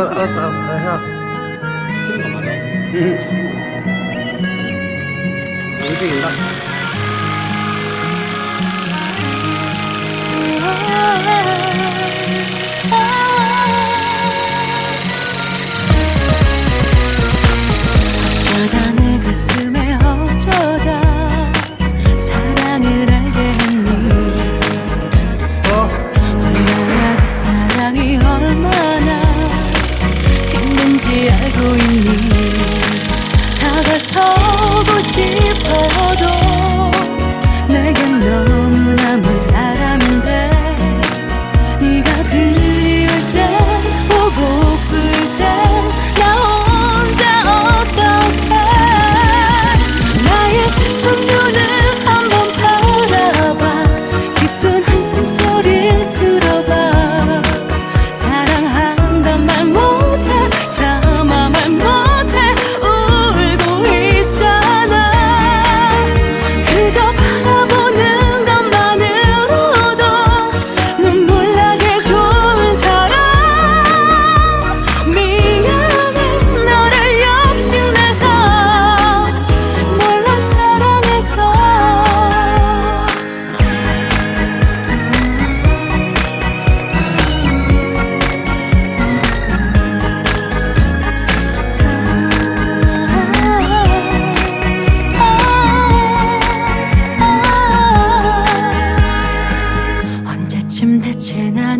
二二十二，等一下。嗯。嗯。嗯。嗯。told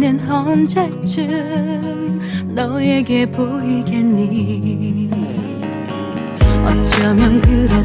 나는 언제쯤 너에게 보이겠니? 어쩌면 그런